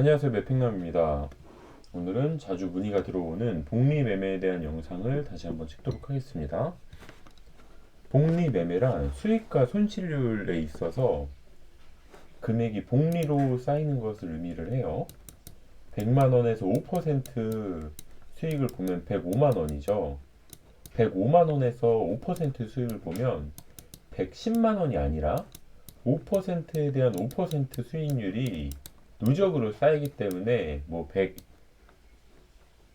안녕하세요 매핑남입니다. 오늘은 자주 문의가 들어오는 복리 매매에 대한 영상을 다시 한번 찍도록 하겠습니다. 복리 매매란 수익과 손실률에 있어서 금액이 복리로 쌓이는 것을 의미를 해요. 100만 원에서 5% 수익을 보면 105만 원이죠. 105만 원에서 5% 수익을 보면 110만 원이 아니라 5%에 대한 5% 수익률이 누적으로 쌓이기 때문에 뭐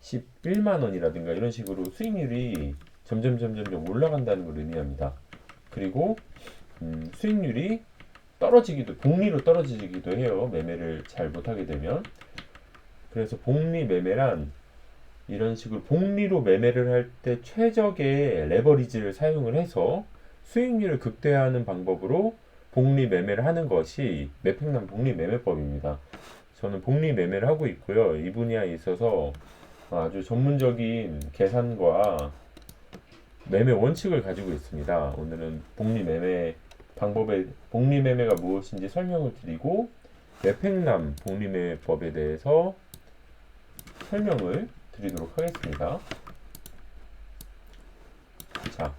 111만 원이라든가 이런 식으로 수익률이 점점 점점 올라간다는 걸 의미합니다. 그리고 음, 수익률이 떨어지기도 복리로 떨어지기도 해요. 매매를 잘 못하게 되면 그래서 복리 매매란 이런 식으로 복리로 매매를 할 때 최적의 레버리지를 사용을 해서 수익률을 극대화하는 방법으로 복리 매매를 하는 것이 매팽남 복리 매매법입니다. 저는 복리 매매를 하고 있고요. 이 분야에 있어서 아주 전문적인 계산과 매매 원칙을 가지고 있습니다. 오늘은 복리 매매 방법에 복리 매매가 무엇인지 설명을 드리고 매팽남 복리 매매법에 대해서 설명을 드리도록 하겠습니다. 자,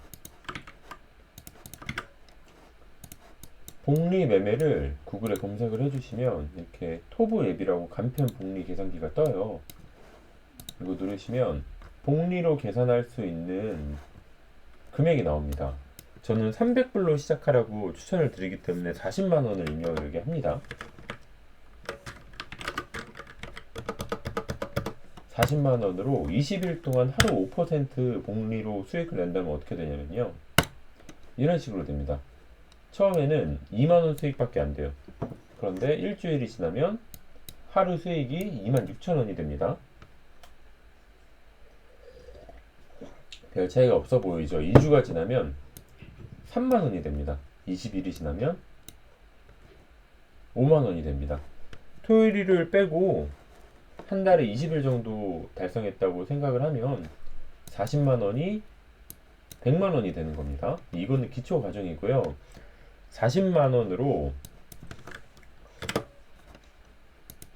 복리 매매를 구글에 검색을 해주시면 이렇게 토브 앱이라고 간편 복리 계산기가 떠요. 이거 누르시면 복리로 계산할 수 있는 금액이 나옵니다. 저는 300불로 시작하라고 추천을 드리기 때문에 40만 원을 입력하게 합니다. 40만 원으로 20일 동안 하루 5% 복리로 수익을 낸다면 어떻게 되냐면요. 이런 식으로 됩니다. 처음에는 2만 원 수익밖에 안 돼요. 그런데 일주일이 지나면 하루 수익이 2만 6천 원이 됩니다. 별 차이가 없어 보이죠. 2주가 지나면 3만 원이 됩니다. 20일이 지나면 5만 원이 됩니다. 토요일 일을 빼고 한 달에 20일 정도 달성했다고 생각을 하면 40만 원이 100만 원이 되는 겁니다. 이거는 기초 과정이고요. 40만 원으로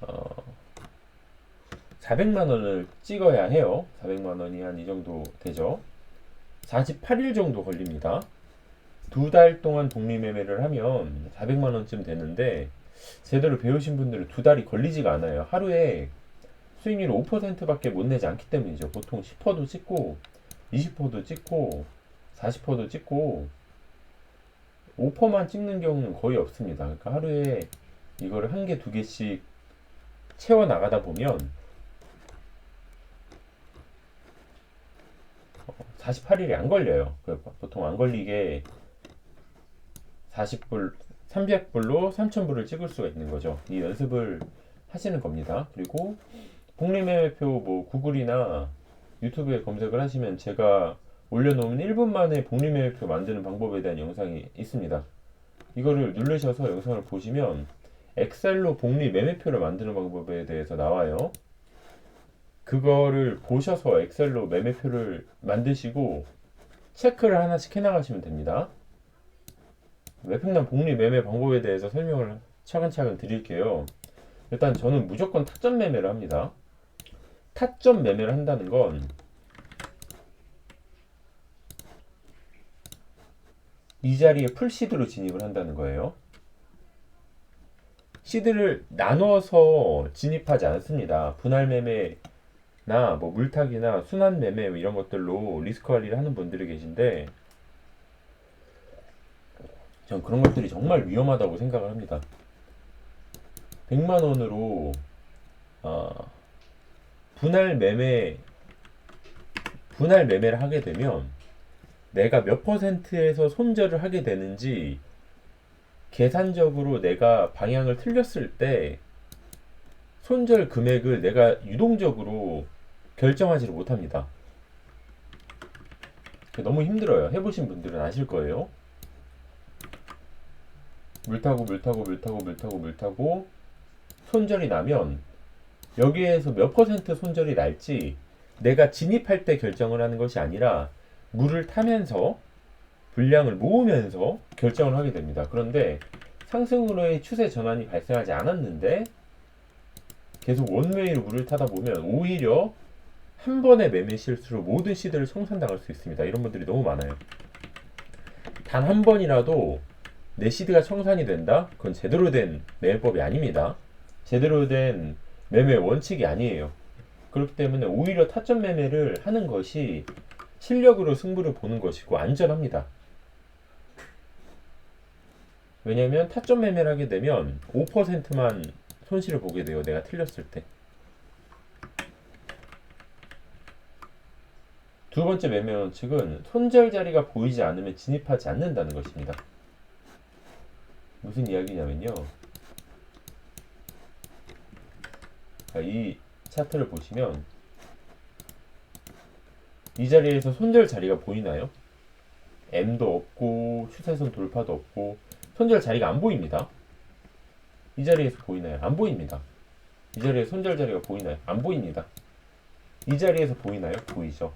어, 400만 원을 찍어야 해요. 400만 원이 한 이 정도 되죠. 48일 정도 걸립니다. 두 달 동안 복리 매매를 하면 400만 원쯤 되는데 제대로 배우신 분들은 두 달이 걸리지가 않아요. 하루에 수익률 5%밖에 못 내지 않기 때문이죠. 보통 10%도 찍고 20%도 찍고 40%도 찍고 5%만 찍는 경우는 거의 없습니다. 그러니까 하루에 이거를 한 개, 두 개씩 채워 나가다 보면 48일이 안 걸려요. 그 보통 안 걸리게 40불, 300불로 3000불을 찍을 수가 있는 거죠. 이 연습을 하시는 겁니다. 그리고 복리매매표 뭐 구글이나 유튜브에 검색을 하시면 제가 올려놓으면 1분 만에 복리 매매표 만드는 방법에 대한 영상이 있습니다. 이거를 누르셔서 영상을 보시면 엑셀로 복리 매매표를 만드는 방법에 대해서 나와요. 그거를 보셔서 엑셀로 매매표를 만드시고 체크를 하나씩 해나가시면 됩니다. 매평남 복리 매매 방법에 대해서 설명을 차근차근 드릴게요. 일단 저는 무조건 타점 매매를 합니다. 타점 매매를 한다는 건 이 자리에 풀시드로 진입을 한다는 거예요. 시드를 나눠서 진입하지 않습니다. 분할 매매나 뭐 물타기나 순환 매매 뭐 이런 것들로 리스크 관리를 하는 분들이 계신데 전 그런 것들이 정말 위험하다고 생각을 합니다. 100만 원으로 어, 분할 매매 분할 매매를 하게 되면 내가 몇 퍼센트에서 손절을 하게 되는지 계산적으로 내가 방향을 틀렸을 때 손절 금액을 내가 유동적으로 결정하지를 못합니다. 너무 힘들어요. 해보신 분들은 아실 거예요. 물 타고 물 타고 물 타고 물 타고 물 타고 손절이 나면 여기에서 몇 퍼센트 손절이 날지 내가 진입할 때 결정을 하는 것이 아니라 물을 타면서 분량을 모으면서 결정을 하게 됩니다. 그런데 상승으로의 추세 전환이 발생하지 않았는데 계속 원웨이로 물을 타다 보면 오히려 한 번의 매매 실수로 모든 시드를 청산당할 수 있습니다. 이런 분들이 너무 많아요. 단 한 번이라도 내 시드가 청산이 된다? 그건 제대로 된 매매법이 아닙니다. 제대로 된 매매 원칙이 아니에요. 그렇기 때문에 오히려 타점 매매를 하는 것이 실력으로 승부를 보는 것이고 안전합니다. 왜냐면 타점 매매를 하게 되면 5%만 손실을 보게 돼요. 내가 틀렸을 때. 두 번째 매매 원칙은 손절 자리가 보이지 않으면 진입하지 않는다는 것입니다. 무슨 이야기냐면요. 자, 이 차트를 보시면 이 자리에서 손절 자리가 보이나요? M도 없고 추세선 돌파도 없고 손절 자리가 안 보입니다. 이 자리에서 보이나요? 안 보입니다. 이 자리에 손절 자리가 보이나요? 안 보입니다. 이 자리에서 보이나요? 보이죠.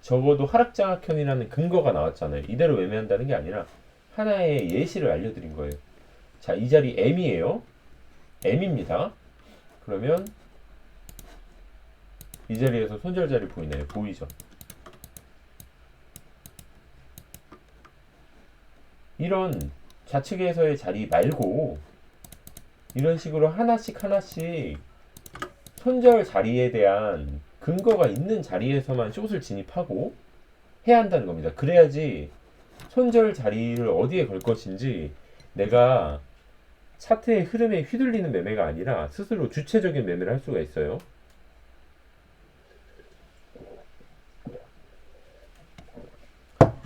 적어도 하락장악현이라는 근거가 나왔잖아요. 이대로 매매한다는 게 아니라 하나의 예시를 알려드린 거예요. 자, 이 자리 M이에요. M입니다. 그러면 이 자리에서 손절 자리 보이나요? 보이죠. 이런 좌측에서의 자리 말고 이런 식으로 하나씩 하나씩 손절 자리에 대한 근거가 있는 자리에서만 숏을 진입하고 해야 한다는 겁니다. 그래야지 손절 자리를 어디에 걸 것인지 내가 차트의 흐름에 휘둘리는 매매가 아니라 스스로 주체적인 매매를 할 수가 있어요.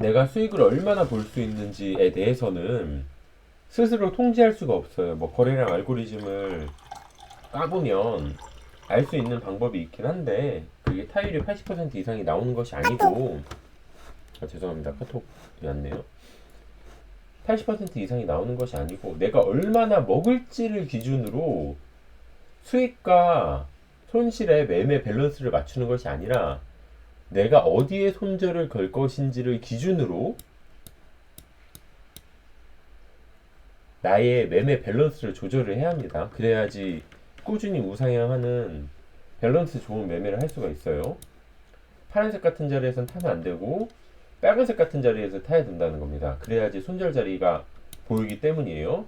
내가 수익을 얼마나 볼 수 있는지에 대해서는 스스로 통제할 수가 없어요. 뭐 거래량 알고리즘을 까보면 알 수 있는 방법이 있긴 한데 그게 타율이 80% 이상이 나오는 것이 아니고 아, 죄송합니다. 카톡이 왔네요. 80% 이상이 나오는 것이 아니고 내가 얼마나 먹을지를 기준으로 수익과 손실의 매매 밸런스를 맞추는 것이 아니라 내가 어디에 손절을 걸 것인지를 기준으로 나의 매매 밸런스를 조절을 해야 합니다. 그래야지 꾸준히 우상향하는 밸런스 좋은 매매를 할 수가 있어요. 파란색 같은 자리에선 타면 안 되고 빨간색 같은 자리에서 타야 된다는 겁니다. 그래야지 손절 자리가 보이기 때문이에요.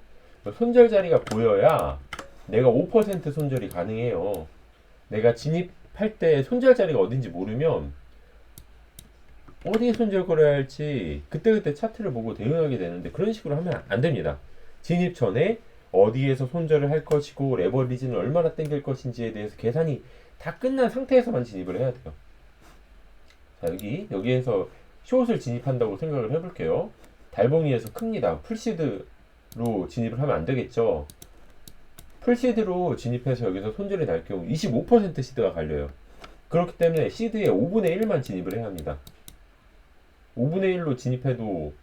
손절 자리가 보여야 내가 5% 손절이 가능해요. 내가 진입할 때 손절 자리가 어딘지 모르면 어디에 손절 걸어야 할지 그때그때 차트를 보고 대응하게 되는데 그런 식으로 하면 안 됩니다. 진입 전에 어디에서 손절을 할 것이고 레버리지는 얼마나 땡길 것인지에 대해서 계산이 다 끝난 상태에서만 진입을 해야 돼요. 자 여기 여기에서 숏을 진입한다고 생각을 해볼게요. 달봉이에서 큽니다. 풀시드로 진입을 하면 안 되겠죠. 풀시드로 진입해서 여기서 손절이 날 경우 25% 시드가 갈려요. 그렇기 때문에 시드의 5분의 1만 진입을 해야 합니다. 5분의 1로 진입해도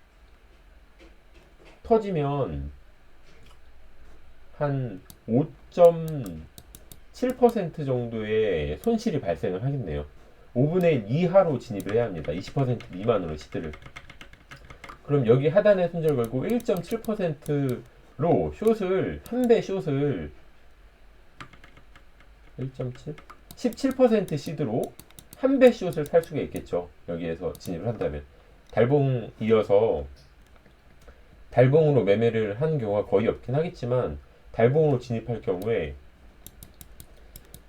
터지면 한 5.7% 정도의 손실이 발생을 하겠네요. 5분의 1 이하로 진입을 해야 합니다. 20% 미만으로 시드를. 그럼 여기 하단에 손절 걸고 1.7%로 숏을 한 배 숏을 1.7 17% 시드로 한 배 숏을 살 수가 있겠죠. 여기에서 진입을 한다면 달봉 이어서 달봉으로 매매를 하는 경우가 거의 없긴 하겠지만 달봉으로 진입할 경우에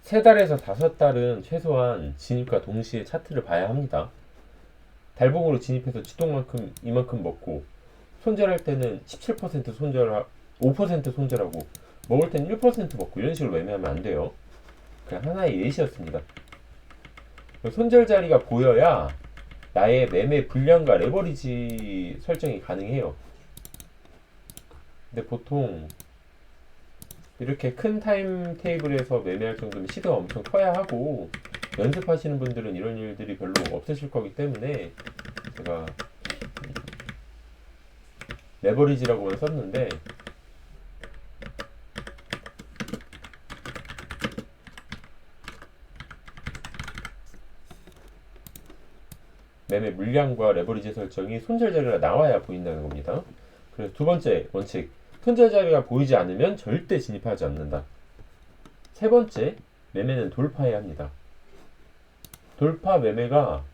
세 달에서 다섯 달은 최소한 진입과 동시에 차트를 봐야 합니다. 달봉으로 진입해서 주동만큼 이만큼 먹고 손절할 때는 17% 손절, 5% 손절하고 먹을 때는 1% 먹고 이런 식으로 매매하면 안 돼요. 그냥 하나의 예시였습니다. 손절 자리가 보여야 나의 매매 분량과 레버리지 설정이 가능해요. 근데 보통 이렇게 큰 타임 테이블에서 매매할 정도면 시드가 엄청 커야 하고 연습하시는 분들은 이런 일들이 별로 없으실 거기 때문에 제가 레버리지라고만 썼는데 매매 물량과 레버리지 설정이 손절 자리가 나와야 보인다는 겁니다. 그래서 두 번째 원칙 손절 자리가 보이지 않으면 절대 진입하지 않는다. 세 번째, 매매는 돌파해야 합니다. 돌파 매매가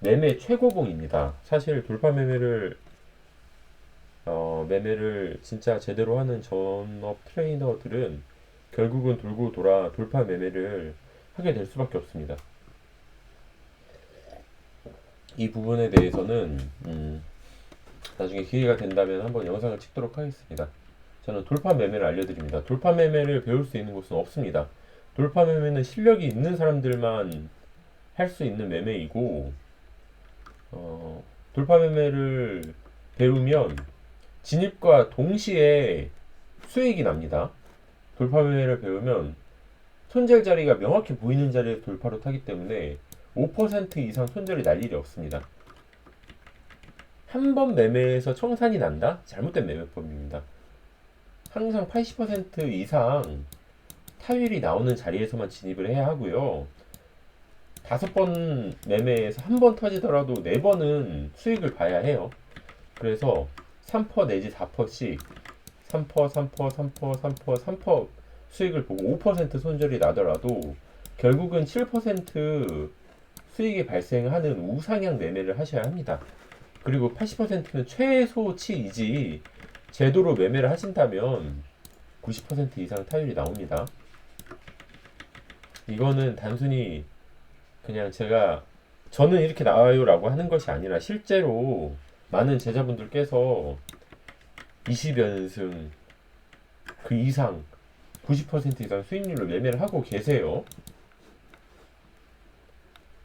매매 최고봉입니다. 사실 돌파 매매를 어, 매매를 진짜 제대로 하는 전업 트레이너들은 결국은 돌고 돌아 돌파 매매를 하게 될 수밖에 없습니다. 이 부분에 대해서는 음, 나중에 기회가 된다면 한번 영상을 찍도록 하겠습니다. 저는 돌파 매매를 알려드립니다. 돌파 매매를 배울 수 있는 곳은 없습니다. 돌파 매매는 실력이 있는 사람들만 할 수 있는 매매이고, 어, 돌파 매매를 배우면 진입과 동시에 수익이 납니다. 돌파 매매를 배우면 손절 자리가 명확히 보이는 자리에 돌파로 타기 때문에 5% 이상 손절이 날 일이 없습니다. 한 번 매매에서 청산이 난다? 잘못된 매매법입니다. 항상 80% 이상 타율이 나오는 자리에서만 진입을 해야 하고요. 다섯 번 매매에서 한 번 터지더라도 네 번은 수익을 봐야 해요. 그래서 3% 내지 4%씩 3%, 3%, 3%, 3%, 3% 수익을 보고 5% 손절이 나더라도 결국은 7% 수익이 발생하는 우상향 매매를 하셔야 합니다. 그리고 80%는 최소치이지 제도로 매매를 하신다면 90% 이상 타율이 나옵니다. 이거는 단순히 그냥 제가 저는 이렇게 나와요라고 하는 것이 아니라 실제로 많은 제자분들께서 20연승 그 이상 90% 이상 수익률로 매매를 하고 계세요.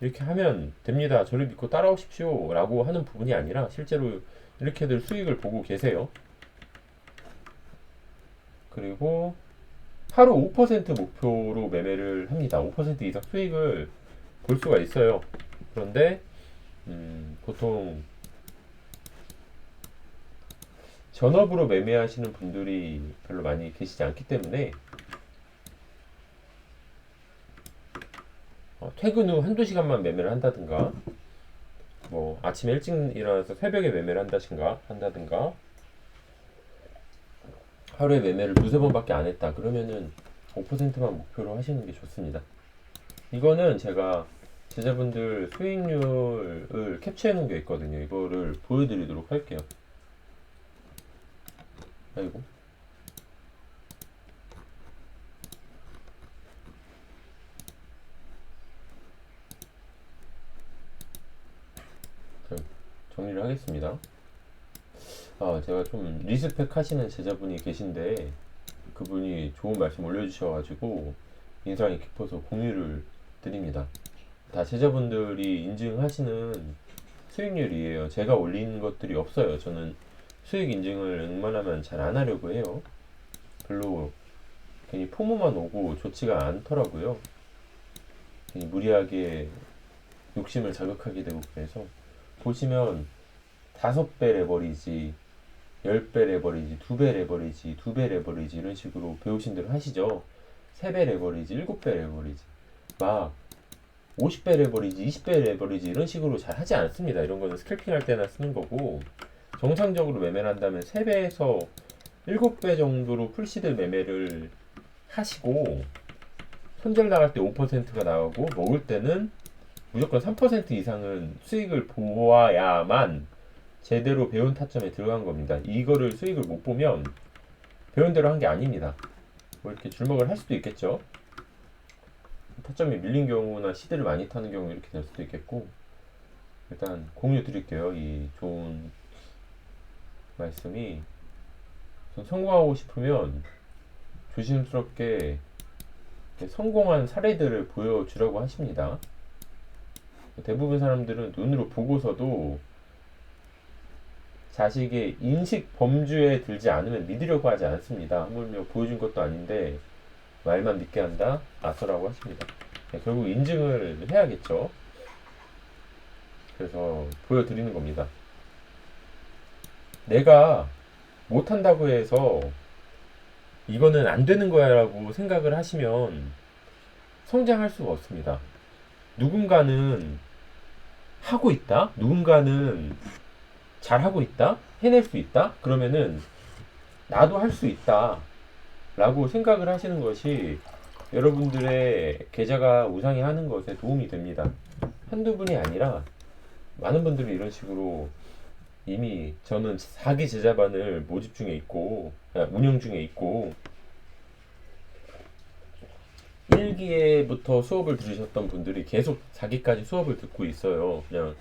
이렇게 하면 됩니다. 저를 믿고 따라오십시오. 라고 하는 부분이 아니라 실제로 이렇게들 수익을 보고 계세요. 그리고 하루 5% 목표로 매매를 합니다. 5% 이상 수익을 볼 수가 있어요. 그런데 음, 보통 전업으로 매매하시는 분들이 별로 많이 계시지 않기 때문에 퇴근 후 한두 시간만 매매를 한다든가 뭐 아침에 일찍 일어나서 새벽에 매매를 한다든가 한다든가 하루에 매매를 두세 번밖에 안 했다. 그러면은 5%만 목표로 하시는 게 좋습니다. 이거는 제가 제자분들 수익률을 캡처해 놓은 게 있거든요. 이거를 보여드리도록 할게요. 아이고 정리를 하겠습니다. 아, 제가 좀 리스펙 하시는 제자분이 계신데 그분이 좋은 말씀 올려주셔가지고 인상이 깊어서 공유를 드립니다. 다 제자분들이 인증하시는 수익률이에요. 제가 올린 것들이 없어요. 저는 수익 인증을 웬만하면 잘 안 하려고 해요. 별로 괜히 포모만 오고 좋지가 않더라고요. 괜히 무리하게 욕심을 자극하게 되고 그래서 보시면 다섯 배 레버리지, 열 배 레버리지, 두 배 레버리지, 두 배 레버리지 이런 식으로 배우신 대로 하시죠. 세 배 레버리지, 일곱 배 레버리지, 막 50배 레버리지, 20배 레버리지 이런 식으로 잘 하지 않습니다. 이런 거는 스캘핑 할 때나 쓰는 거고 정상적으로 매매를 한다면 3배에서 7배 정도로 풀시드 매매를 하시고 손절 나갈 때 5%가 나오고 먹을 때는 무조건 3% 이상은 수익을 보아야만 제대로 배운 타점에 들어간 겁니다. 이거를 수익을 못 보면 배운 대로 한 게 아닙니다. 뭐 이렇게 줄먹을 할 수도 있겠죠. 타점이 밀린 경우나 시드를 많이 타는 경우 이렇게 될 수도 있겠고 일단 공유 드릴게요. 이 좋은 말씀이 성공하고 싶으면 조심스럽게 성공한 사례들을 보여주라고 하십니다. 대부분 사람들은 눈으로 보고서도 자식의 인식 범주에 들지 않으면 믿으려고 하지 않습니다. 하물며 보여준 것도 아닌데 말만 믿게 한다? 아서라고 하십니다. 네, 결국 인증을 해야겠죠. 그래서 보여드리는 겁니다. 내가 못한다고 해서 이거는 안 되는 거야 라고 생각을 하시면 성장할 수가 없습니다. 누군가는 하고 있다? 누군가는 잘 하고 있다? 해낼 수 있다? 그러면은 나도 할 수 있다. 라고 생각을 하시는 것이 여러분들의 계좌가 우상이 하는 것에 도움이 됩니다. 한두 분이 아니라 많은 분들이 이런 식으로 이미 저는 4기 제자반을 모집 중에 있고 아, 운영 중에 있고 1기에부터 수업을 들으셨던 분들이 계속 4기까지 수업을 듣고 있어요. 그냥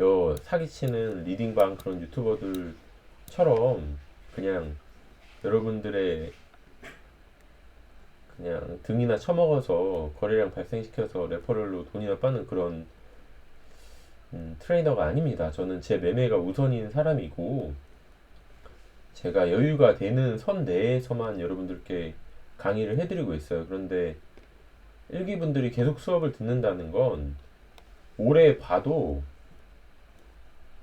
요 사기치는 리딩방 그런 유튜버들처럼 그냥 여러분들의 그냥 등이나 처먹어서 거래량 발생시켜서 레퍼럴로 돈이나 빠는 그런 음, 트레이너가 아닙니다. 저는 제 매매가 우선인 사람이고 제가 여유가 되는 선 내에서만 여러분들께 강의를 해드리고 있어요. 그런데 일기 분들이 계속 수업을 듣는다는 건 오래 봐도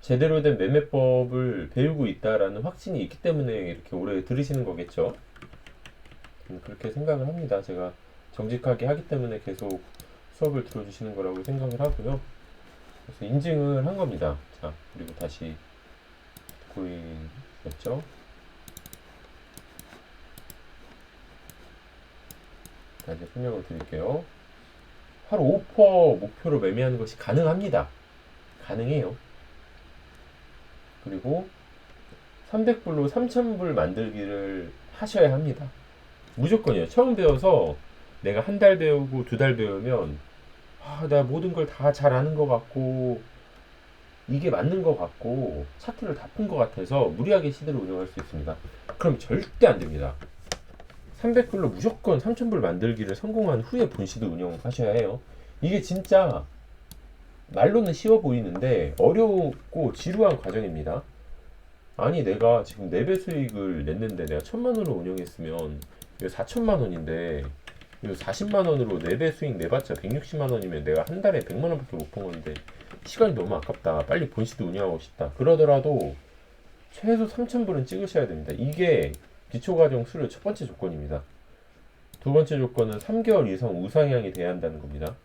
제대로 된 매매법을 배우고 있다라는 확신이 있기 때문에 이렇게 오래 들으시는 거겠죠. 저는 그렇게 생각을 합니다. 제가 정직하게 하기 때문에 계속 수업을 들어주시는 거라고 생각을 하고요. 그래서 인증을 한 겁니다. 자, 그리고 다시 비트코인이었죠. 다시 설명을 드릴게요. 하루 5% 목표로 매매하는 것이 가능합니다. 가능해요. 그리고 300불로 3000불 만들기를 하셔야 합니다. 무조건이에요. 처음 배워서 내가 한 달 배우고 두 달 배우면 아, 나 모든 걸 다잘 아는 것 같고 이게 맞는 것 같고 차트를 다 푼 것 같아서 무리하게 시대를 운영할 수 있습니다. 그럼 절대 안 됩니다. 300불로 무조건 3000불 만들기를 성공한 후에 본시드 운영하셔야 해요. 이게 진짜 말로는 쉬워 보이는데 어렵고 지루한 과정입니다. 아니 내가 지금 4배 수익을 냈는데 내가 1000만 원을 운영했으면 이거 4천만 원인데 이거 40만 원으로 4배 수익 내봤자 160만 원이면 내가 한 달에 100만 원밖에 못번 건데 시간이 너무 아깝다. 빨리 본시드 운영하고 싶다. 그러더라도 최소 3,000불은 찍으셔야 됩니다. 이게 기초과정 수료 첫 번째 조건입니다. 두 번째 조건은 3개월 이상 우상향이 돼야 한다는 겁니다.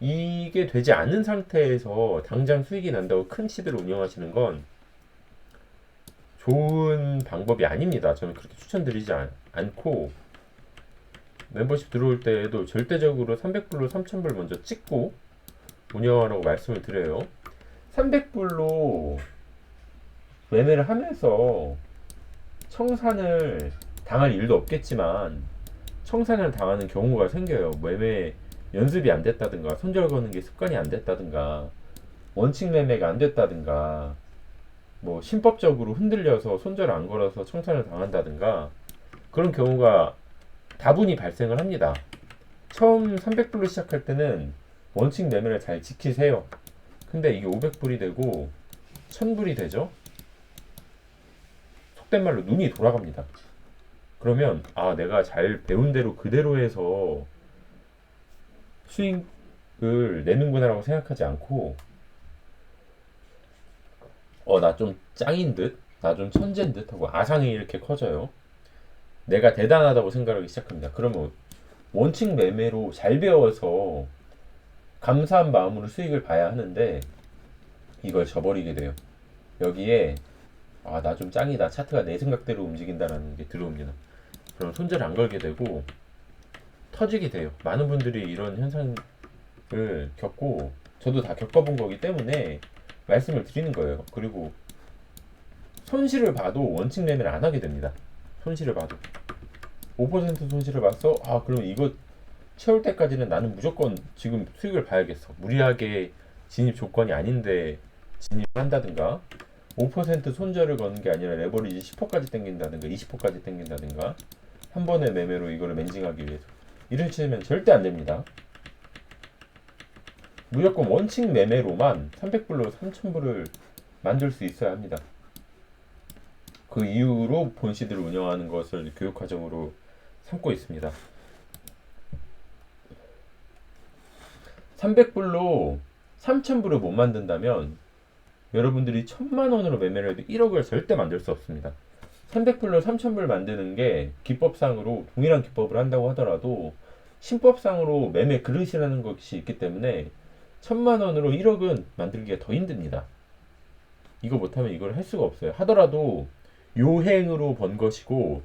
이게 되지 않은 상태에서 당장 수익이 난다고 큰 시드를 운영하시는 건 좋은 방법이 아닙니다. 저는 그렇게 추천드리지 않, 않고 멤버십 들어올 때에도 절대적으로 300불로 3000불 먼저 찍고 운영하라고 말씀을 드려요. 300불로 매매를 하면서 청산을 당할 일도 없겠지만 청산을 당하는 경우가 생겨요. 매매 연습이 안 됐다든가 손절 거는 게 습관이 안 됐다든가 원칙 매매가 안 됐다든가 뭐 신법적으로 흔들려서 손절 안 걸어서 청산을 당한다든가 그런 경우가 다분히 발생을 합니다. 처음 300불로 시작할 때는 원칙 매매를 잘 지키세요. 근데 이게 500불이 되고 1000불이 되죠. 속된 말로 눈이 돌아갑니다. 그러면 아 내가 잘 배운 대로 그대로 해서 수익을 내는구나라고 생각하지 않고 어 나 좀 짱인 듯, 나 좀 천재인 듯 하고 아상이 이렇게 커져요. 내가 대단하다고 생각하기 시작합니다. 그러면 원칙 매매로 잘 배워서 감사한 마음으로 수익을 봐야 하는데 이걸 저버리게 돼요. 여기에 아 나 좀 짱이다 차트가 내 생각대로 움직인다라는 게 들어옵니다. 그럼 손절 안 걸게 되고 터지게 돼요. 많은 분들이 이런 현상을 겪고 저도 다 겪어본 거기 때문에 말씀을 드리는 거예요. 그리고 손실을 봐도 원칙 매매를 안 하게 됩니다. 손실을 봐도 5% 손실을 봤어? 아 그럼 이거 채울 때까지는 나는 무조건 지금 수익을 봐야겠어. 무리하게 진입 조건이 아닌데 진입을 한다든가 5% 손절을 거는 게 아니라 레버리지 10%까지 당긴다든가 20%까지 당긴다든가 한 번의 매매로 이거를 멘징하기 위해서 이러시면 절대 안 됩니다. 무조건 원칙 매매로만 300불로 3000불을 만들 수 있어야 합니다. 그 이후로 본시드를 운영하는 것을 교육 과정으로 삼고 있습니다. 300불로 3000불을 못 만든다면 여러분들이 1000만 원으로 매매를 해도 1억을 절대 만들 수 없습니다. 300불로 3000불 만드는 게 기법상으로 동일한 기법을 한다고 하더라도 신법상으로 매매 그릇이라는 것이 있기 때문에 1000만 원으로 1억은 만들기가 더 힘듭니다. 이거 못하면 이걸 할 수가 없어요. 하더라도 요행으로 번 것이고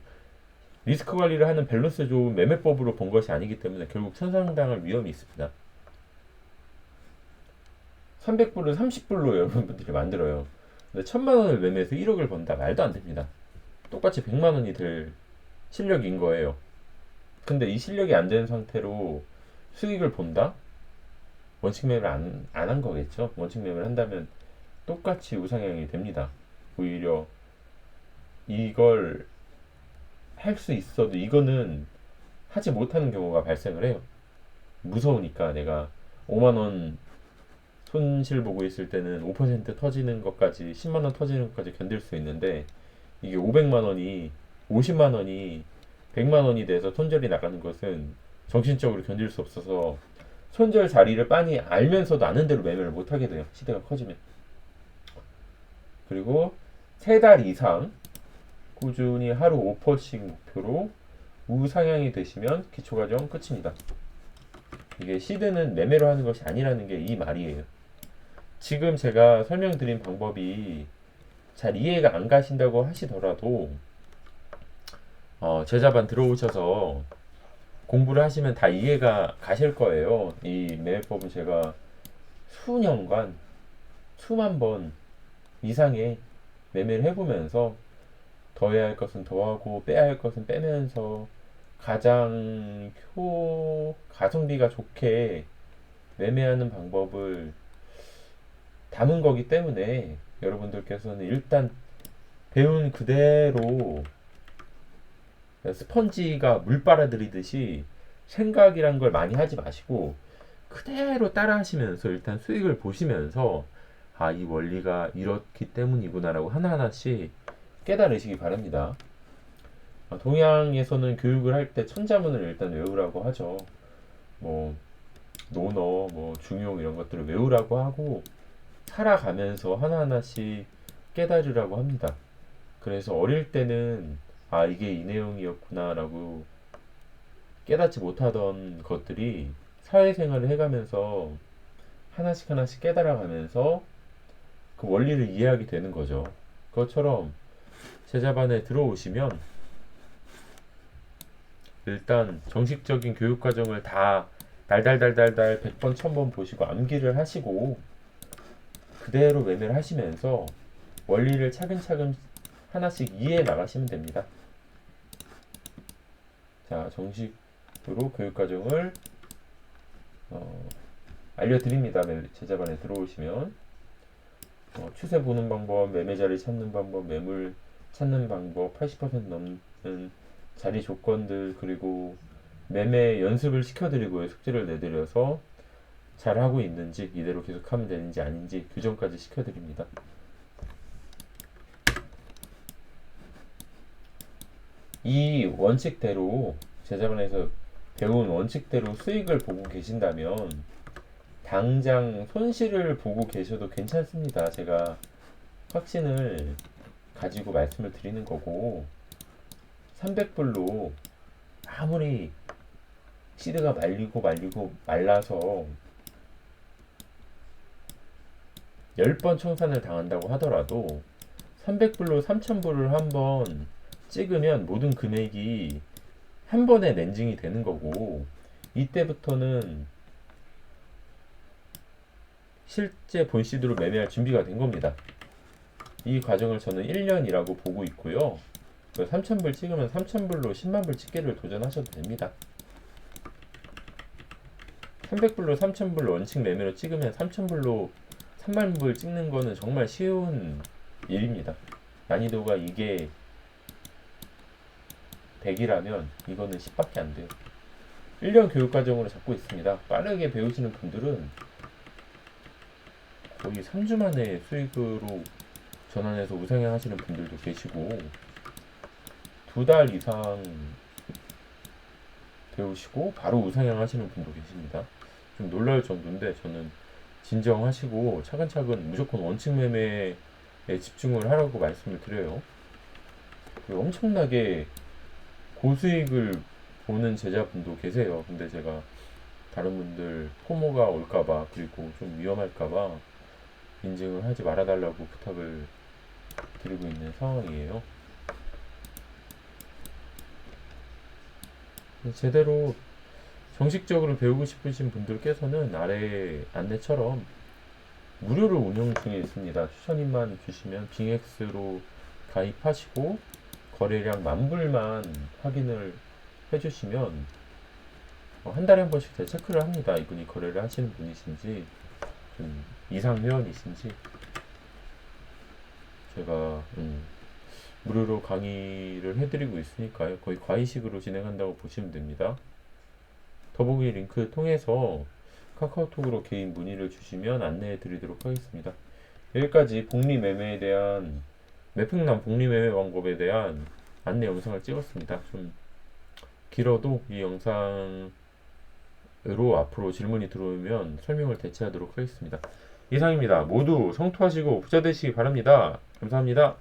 리스크 관리를 하는 밸런스 좋은 매매법으로 본 것이 아니기 때문에 결국 천상당할 위험이 있습니다. 300불을 30불로 여러분들이 만들어요. 근데 천만 원을 매매해서 1억을 번다 말도 안 됩니다. 똑같이 100만 원이 될 실력인 거예요. 근데 이 실력이 안 되는 상태로 수익을 본다? 원칙 매매를 안안한 거겠죠. 원칙 매매를 한다면 똑같이 우상향이 됩니다. 오히려 이걸 할 수 있어도 이거는 하지 못하는 경우가 발생을 해요. 무서우니까 내가 5만 원 손실 보고 있을 때는 5% 터지는 것까지 10만 원 터지는 것까지 견딜 수 있는데 이게 500만 원이 50만 원이 100만 원이 돼서 손절이 나가는 것은 정신적으로 견딜 수 없어서 손절 자리를 빤히 알면서도 아는 대로 매매를 못 하게 돼요. 시대가 커지면. 그리고 세 달 이상 꾸준히 하루 5%씩 목표로 우상향이 되시면 기초 과정 끝입니다. 이게 시드는 매매로 하는 것이 아니라는 게 이 말이에요. 지금 제가 설명드린 방법이 잘 이해가 안 가신다고 하시더라도 어, 제자반 들어오셔서 공부를 하시면 다 이해가 가실 거예요. 이 매매법은 제가 수년간 수만 번 이상의 매매를 해보면서 더해야 할 것은 더하고 빼야 할 것은 빼면서 가장 효 가성비가 좋게 매매하는 방법을 담은 거기 때문에 여러분들께서는 일단 배운 그대로 스펀지가 물 빨아들이듯이 생각이란 걸 많이 하지 마시고 그대로 따라 하시면서 일단 수익을 보시면서 아, 이 원리가 이렇기 때문이구나라고 하나하나씩 깨달으시기 바랍니다. 어, 동양에서는 교육을 할 때 천자문을 일단 외우라고 하죠. 뭐 논어, 뭐 중용 이런 것들을 외우라고 하고 살아가면서 하나하나씩 깨달으라고 합니다. 그래서 어릴 때는 아 이게 이 내용이었구나라고 깨닫지 못하던 것들이 사회생활을 해가면서 하나씩 하나씩 깨달아가면서 그 원리를 이해하게 되는 거죠. 그것처럼 제자반에 들어오시면 일단 정식적인 교육 과정을 다 달달달달달 100번, 1000번 보시고 암기를 하시고 그대로 매매를 하시면서 원리를 차근차근 하나씩 이해해 나가시면 됩니다. 자, 정식으로 교육 과정을 어, 알려드립니다. 매- 제자반에 들어오시면 어, 추세 보는 방법, 매매 자리 찾는 방법, 매물 찾는 방법, 80% 넘는 자리 조건들 그리고 매매 연습을 시켜드리고요. 숙제를 내드려서 잘하고 있는지 이대로 계속하면 되는지 아닌지 규정까지 시켜드립니다. 이 원칙대로 제자반에서 배운 원칙대로 수익을 보고 계신다면 당장 손실을 보고 계셔도 괜찮습니다. 제가 확신을 가지고 말씀을 드리는 거고 300불로 아무리 시드가 말리고 말리고 말라서 10번 청산을 당한다고 하더라도 300불로 3000불을 한번 찍으면 모든 금액이 한 번에 렌징이 되는 거고 이때부터는 실제 본시드로 매매할 준비가 된 겁니다. 이 과정을 저는 1년이라고 보고 있고요. 3,000불 찍으면 3,000불로 10만불 찍기를 도전하셔도 됩니다. 300불로 3,000불 원칙 매매로 찍으면 3,000불로 3만불 찍는 거는 정말 쉬운 일입니다. 난이도가 이게 100이라면 이거는 10밖에 안 돼요. 1년 교육 과정으로 잡고 있습니다. 빠르게 배우시는 분들은 거의 3주 만에 수익으로 전환해서 우상향 하시는 분들도 계시고 두 달 이상 배우시고 바로 우상향 하시는 분도 계십니다. 좀 놀라울 정도인데 저는 진정하시고 차근차근 무조건 원칙 매매에 집중을 하라고 말씀을 드려요. 엄청나게 고수익을 보는 제자분도 계세요. 근데 제가 다른 분들 포모가 올까봐 그리고 좀 위험할까봐 인증을 하지 말아달라고 부탁을 드리고 있는 상황이에요. 제대로 정식적으로 배우고 싶으신 분들께서는 아래 안내처럼 무료로 운영 중에 있습니다. 추천인만 주시면 빙엑스로 가입하시고 거래량 만불만 확인을 해주시면 어, 한 달에 한 번씩 제가 체크를 합니다. 이분이 거래를 하시는 분이신지 좀 이상 회원이신지 제가 음, 무료로 강의를 해드리고 있으니까요. 거의 과외식으로 진행한다고 보시면 됩니다. 더보기 링크 통해서 카카오톡으로 개인 문의를 주시면 안내해 드리도록 하겠습니다. 여기까지 복리매매에 대한 매평남 복리매매 방법에 대한 안내 영상을 찍었습니다. 좀 길어도 이 영상으로 앞으로 질문이 들어오면 설명을 대체하도록 하겠습니다. 이상입니다. 모두 성투하시고 부자 되시기 바랍니다. 감사합니다.